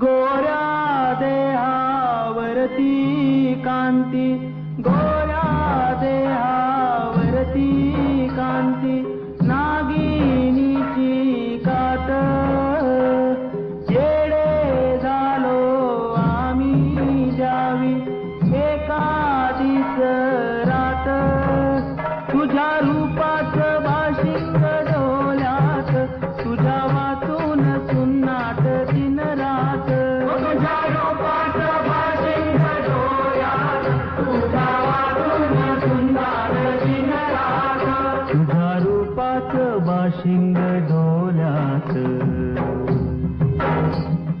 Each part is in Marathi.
गोऱ्या देहावरती कांती गोऱ्या देहावरती कांती नागिनीची कात. येडे झालो आम्ही जावी एकादीच रात. तुझ्या शिंग ढोलात. डोल्यात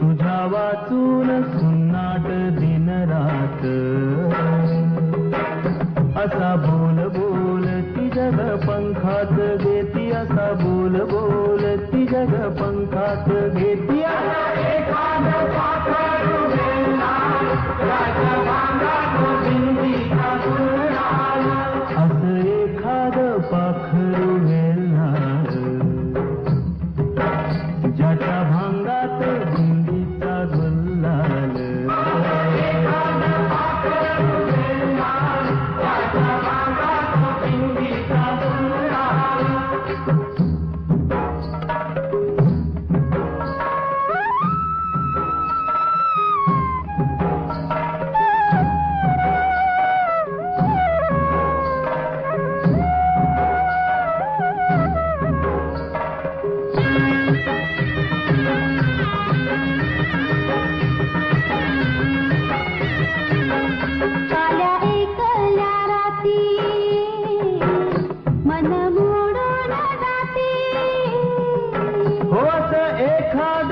तुझ्या वाचून सुन्नाट दिन रात असा बोल बोल ती जग पंखात देती असा बोल बोल ती जग पंखात जटा देखा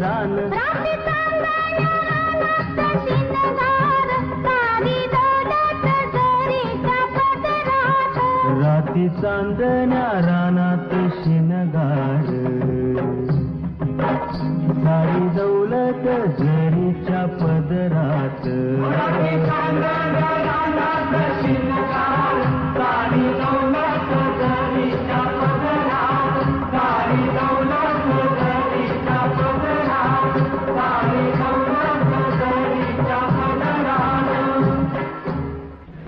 रान. राती चांदण्या रानात शिनगार. सारी दौलत जरीच्या पदरात.